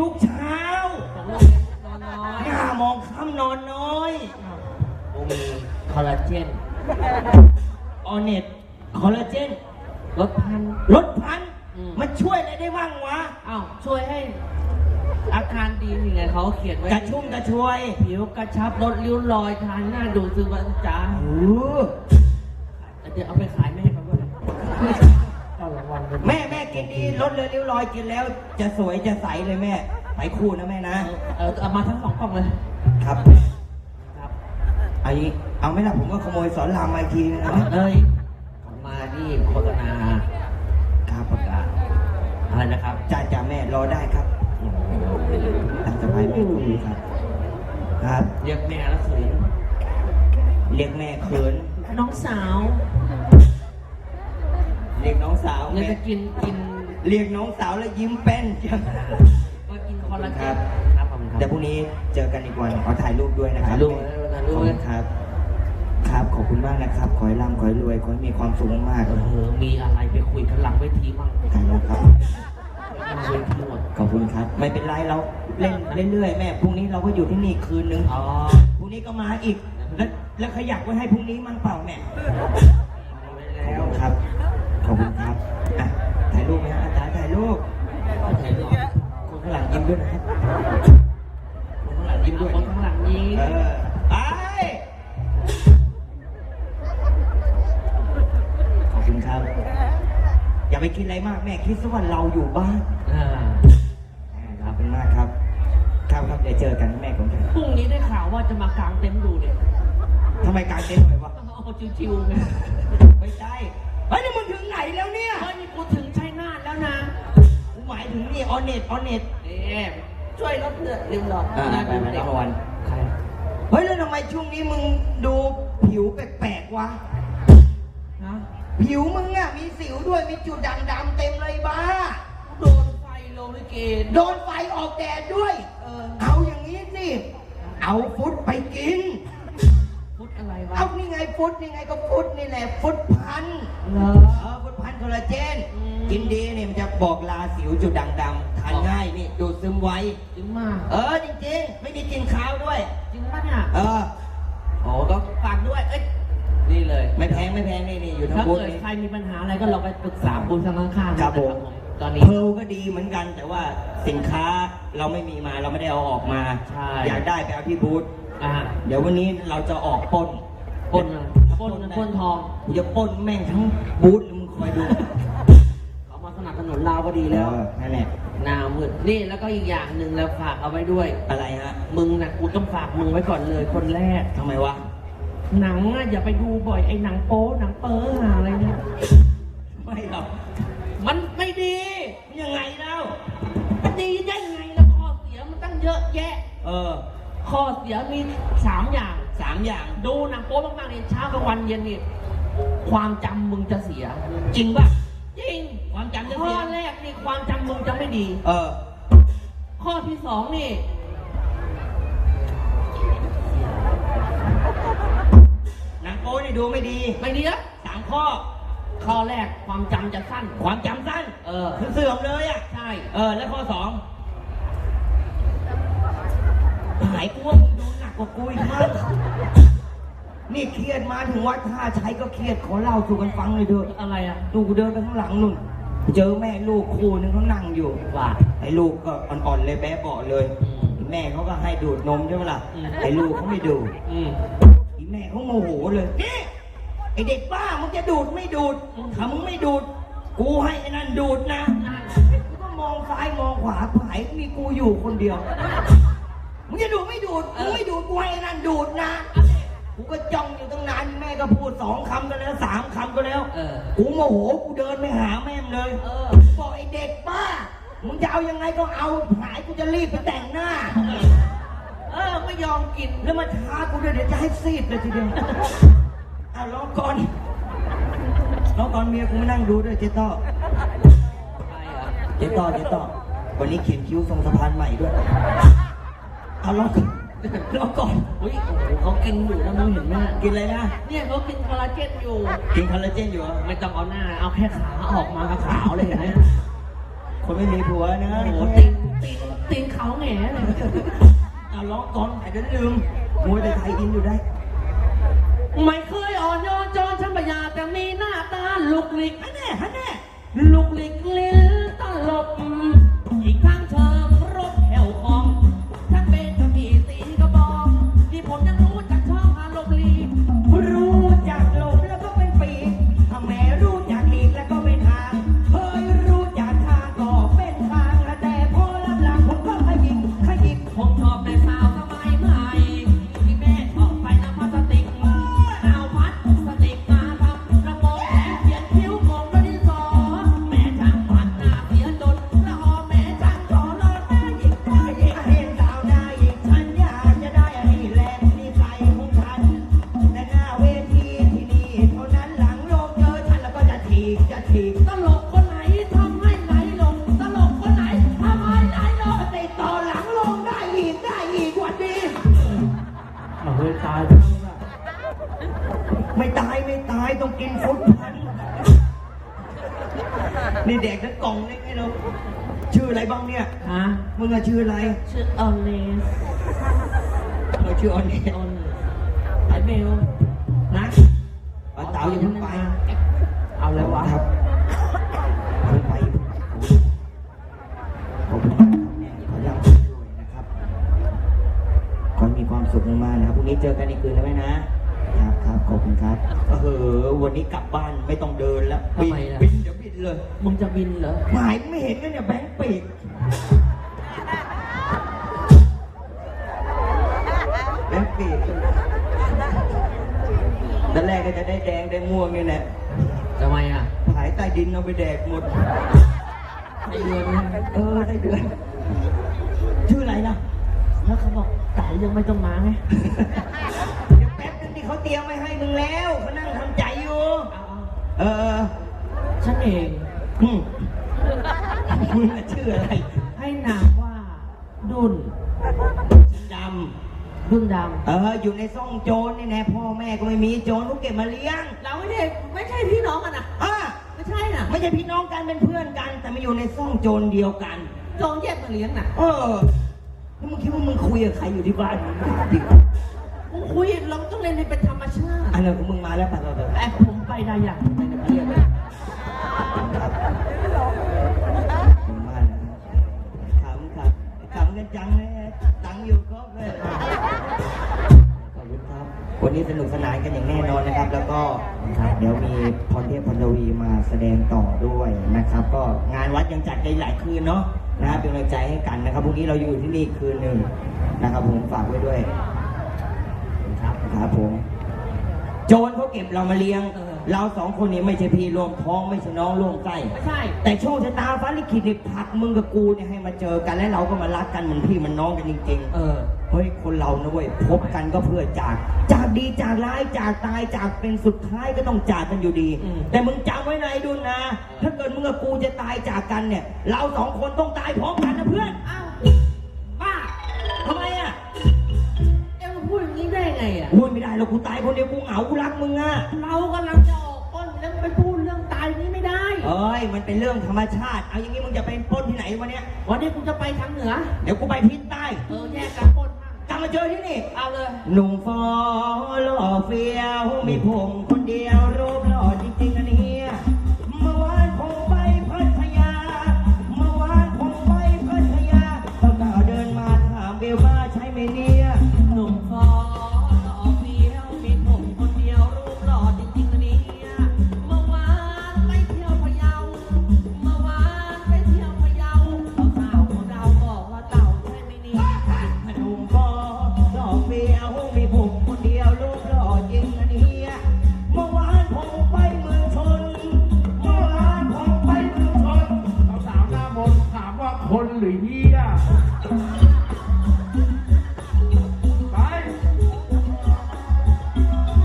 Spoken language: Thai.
ทุกเช้าของลูกนอนน้อยหน้ามองค่ำนอนน้อย กูมีคอลลาเจนออเน็ตคอลลาเจนลดพัน ลดพัน อืม มันช่วยอะไรได้บ้างวะ อ้าว ช่วยให้อาการดียังไงเขาเขียนไว้กระชุ่มกระชวยผิวกระชับลดริ้วรอยทานหน้าดูดซึมวันจ้าโอ้เดี๋ยวเอาไปขายแม่เขาด้วยนะเอารางวัลกันแม่แม่ กินดีลดเลยริ้วรอยกินแล้ว จะสวยจะใสเลยแม่ไปคู่นะแม่นะเออเอามาทั้งสองกล่องเลยครับครับเอางี้เอาไหม่ล่ะผมก็ขโมยสอนรามมาอีกทีนึงนะเอ้ยผมมาที่โฆษณาครับประกาศอะไรนะครับจ่าจ่าแม่รอได้ครับตามสบายแม่คุณครับ ครับ เรียกแม่แล้วคือเรียกแม่เขินน้องสาวเรียกน้ องสาวเนี่ยแม่จะกินกินเรียกน้องสาวแล้วยิ้มแป้นจังก็กินคอลลาเจครันบครับผมครับเดี๋ยวพรุ่งนี้เจอกันอีกวันขอถ่ายรูปด้วยนะครับถ่ายรูปแม่ถ่ายรูป ขอบคุณครับ ครับขอบคุณมากนะครับ ขอให้ร่ำขอให้รวยขอให้มีความสุขมากๆเออมีอะไรไปคุยกันหลังเวทีมั่งถ่ายรูปครับหลังเวทีหมดขอบคุณครับ ไม่เป็นไรเราเล่นเรื่อยๆแม่พรุ่งนี้เราก็อยู่ที่นี่คืนนึงอ๋อพรุ่งนี้ก็มาอีก แล้วแล้วขยักไว้ให้พรุ่งนี้มันเปล่าแม่ เอาไว้ขอบแล้ว คุณครับ ยิ้มด้วยนะครับคนข้างหลังยิ้มด้วยคนข้างหลังยิงเออไปขอบคุณครับ อย่าไปคิดอะไรมากแม่คิดซะว่าเราอยู่บ้านอ่าขอบคุณมากครับครับครับเดี๋ยวเจอกันแม่ผมจะพรุ่งนี้ได้ข่าวว่าจะมากางเต็นท์ดูเนี่ยทำไมการเต้นท์หน่อยวะเอาชิวๆไงไม่ใช่เฮ้ยนี่มึงถึงไหนแล้วเนี่ย เฮ้ยนี่กูถึงชัยนาทแล้วนะ กูหมายถึงนี่ออนเน็ตออนเน็ตเอ๊ะช่วยลดเลือดริมหลอดอ่าไปไปรับรางวัลใครเฮ้ยแล้วทำไมช่วงนี้มึงดูผิวแปลกๆวะฮะผิวมึงอะมีสิวด้วยมีจุดด่างดำเต็มเลยบ้า โดนไฟโลลิเกตโดนไฟออกแดดด้วย เออเอาอย่างนี้สิเอาฟุตไปกิน พุทธอะไรวะเอานี่ไงฟุตนี่ไงก็ฟุตนี่แหละฟุตพัน เหรอ กินดีเนี่ยมันจะบอกลาสิวจุดด่างดำทานง่ายนี่ดูดซึมไว จริงมากเออจริงๆ ไม่มีกลินคาวด้วย จริงปะเนี่ยเออโอ้ก็ฝากด้วย เอ้ยนี่เลยไม่แพงไม่แพงนี่นี่อยู่ทั้งถ้าบูธเกิดนี่ใครมีปัญหาอะไรก็ลองไปปรึกษาบูธทางข้างๆครับผม ตอนนี้ เพร์ลก็ดีเหมือนกันแต่ว่าสินค้าเราไม่มีมาเราไม่ได้เอาออกมา ใช่ อยากได้ไปเอาที่บูธอ่าเดี๋ยววันนี้เราจะออกปล้นปล้นอะไรปล้นเงินปล้นทอง กูจะปล้นแม่งทั้งบูธมึงคอยดู เขามาสนับสนุนเราพอดีแล้วเออนั่นแหละหนามืดนี่แล้วก็อีกอย่างหนึ่งแล้วฝากเอาไว้ด้วย อะไรฮะ มึงนะกูต้องฝากมึงไว้ก่อนเลยคนแรก ทำไมวะ หนังอะอย่าไปดูบ่อยไอ้หนังโป๊หนังเป๊อหาอะไรเนี่ย ไม่หรอกมันไม่ดี ยังไงเล่ามันดีได้ไงแล้วข้อเสียมันตั้งเยอะแยะ เออ ข้อเสียมีสามอย่างสามอย่าง ดูหนังโป๊มากๆนี่เช้ากลางวันเย็นนี่ความจำมึงจะเสีย จริงป่ะ ความจำมึงจะไม่ดี เออ ข้อที่สองนี่ หนังโป๊นี่ดูไม่ดีไม่ดีนะสามข้อ ข้อแรกความจำจะสั้น ความจำสั้น เออ คือเสื่อมเลยอะ ใช่ เออ แล้วข้อสองหายกลัวมึงดูหนักกว่ากูอีกมากนี่เครียดมาถึงวัดท่าชัยก็เครียดขอเล่าสู่กันฟังเลยเถอะอะไรอะ ดูกูเดินไปข้างหลังนุ่น เจอแม่ลูกคู่นึงเขานั่งอยู่ว่าไอ้ลูกก็อ่อนๆเลยแบ๊ะเบาะเลยอืมแม่เขาก็ให้ดูดนมใช่ไหมล่ะอืมไอ้ลูกเขาไม่ดูดอืมอีแม่เขาโมโหเลยนี่ไอเด็กบ้ามึงจะดูดไม่ดูดอืมถ้ามึงไม่ดูด กูให้ไอ้นั่นดูดนะนั่นกูก็มองซ้ายมองขวาผายมีกูอยู่คนเดียวมึงจะดูดไม่ดูดมึงไม่ดูดกูให้ไอ้นั่นดูดนะ กูก็จ้องอยู่ตั้งนานแม่ก็พูดสองคำก็แล้วสามคำก็แล้วเออ กูโมโหกูเดินไปหาแม่มเลยเออ บอกไอเด็กบ้ามึงจะเอายังไงก็เอาหายกูจะรีบไปแต่งหน้า เออไม่ยอมกินแล้วมาท้ากูด้วยเดี๋ยวจะให้ซีดเลยทีเดียวอะรอก่อนรอก่อนเมียกูมานั่งดูด้วยเจ๊ต้อใครอะเจ๊ต้อเจ๊ต้อวันนี้เขียนคิ้วทรงสะพานใหม่ด้วยเอารอก่อน รอก่อนอุ้ยโอ้โหเขากินอยู่นะมึงเห็นไหมกินอะไรนะ เนี่ยเขากินคอลลาเจนอยู่ กินคอลลาเจนอยู่เหรอไม่ต้องเอาหน้า เอาแค่ขาออกมาก็ขาวเลยเห็นไหมคนไม่มีผัวนะโอ้โหตีนตีนตีนเอาร้องก่อนไอ้เดี๋ยวลืม มวยแต่ไทยอินอยู่ได้ ไม่เคยอ่อนโยนจนฉันไม่อยากจะมีหน้าตาลุกลิกฮันแน่ฮันแน่ลุกลิก เอาเฮ้ยตายแล้วอะไม่ตายไม่ตายต้องกินฟุตพันนี่เด็กทั้งกล่องเล็กไงเราชื่ออะไรบ้างเนี่ย ฮะมึงอะชื่ออะไรชื่อออนเลสเออชื่อออนนี่ออนไอเมลนะเอาเต๋าอย่าเพิ่งไป เอาเลยวะ สุขมากๆนะครับพรุ่งนี้เจอกันอีกคืนนะแม่นะครับครับขอบคุณครับเออวันนี้กลับบ้านไม่ต้องเดินแล้วบินบินเดี๋ยวบินเลยมึงจะบินเหรอ หมายไม่เห็นกันเนี่ยแบงค์ปีกแบงค์ปีกตอนแรกก็จะได้แดงได้ม่วงนี่แหละทำไมอะหายใต้ดินเอาไปแดกหมด ไอเดือนเออได้เดือน เขาบอกไก่ยังไม่ต้องมาไงเดี๋ยวแป๊บนึงที่เขาเตรียมไว้ให้มึงแล้วเขานั่งทำใจอยู่ เออฉันเอง อืมมึงน่ะชื่ออะไรให้นามว่าดุนดดุนดำเออ อยู่ในซ่องโจรนี่แน่พ่อแม่ก็ไม่มีโจรเขาเก็บมาเลี้ยงำเราไม่ได้ไม่ใช่พี่น้องกันนะอะไม่ใช่น่ะไม่ใช่พี่น้องกันเป็นเพื่อนกัน แต่มาอยู่ในซ่องโจรเดียวกัน โจงแยกมาเลี้ยงน่ะ เออแล้วมึง คิดว่ามึงคุยกับใครอยู่ที่บ้านมึงดิมึงคุยเราต้องเล่นให้เป็นธรรมชาติอันนั้นของมึงมาแล้วไปไปไปไปไอ้ผมไปได้อย่างไปในเรียนเลยผมมาแล้วขำครับขำกันจังเลยตังค์อยู่ครบเลยขอบคุณครับ วันนี้สนุกสนานกันอย่างแน่นอนนะครับ แล้วก็เดี๋ยวมีพรเทพพรทวีมาแสดงต่อด้วยนะครับ ก็งานวัดยังจัดกันหลายคืนเนาะนะครับเป็นกำลังใจให้กันนะครับพรุ่งนี้เราอยู่ที่นี่คืนหนึ่ง นะครับผมฝากไว้ด้วยครับครับผม โจรเขาเก็บเรามาเลี้ยง เราสองคนนี้ไม่ใช่พี่ร่วมท้องไม่ใช่น้องร่วมไส้ไม่ใช่ แต่โชคชะตาฟ้าลิขิตเนี่ยผลักมึงกับกูเนี่ยให้มาเจอกันและเราก็มารักกันเหมือนพี่เหมันน้องกันจริงเออๆเฮ้ยคนเรานะเว้ยพบกันก็เพื่อจาก จากดีจากร้ายจากตายจากเป็นสุดท้ายก็ต้องจากกันอยู่ดี อืม แต่มึงจำไว้นายดุลนะ ถ้าเกิดมึงกับกูจะตายจากกันเนี่ย เราสองคนต้องตายพร้อมกันนะเพื่อน อ้าว อะโอ้ยไม่ได้เรากูตายคนเดียวกูเหงากูรักมึงอะ เรากำลังจะออกก้นแล้วไปพูดเรื่องตายนี้ไม่ได้ เอ้ย มันเป็นเรื่องธรรมชาติ เอาอย่างนี้มึงจะไปปล้นที่ไหนวันเนี้ย วันนี้กูจะไปทางเหนือ เดี๋ยวกูไปทิศใต้ เออแยกกันปล้นมากกลับมาเจอที่นี่ เอาเลย หนุ่มฟอหล่อเฟี้ยว มีผมคนเดียวรูปหล่อจริงๆอันเนี้ ยว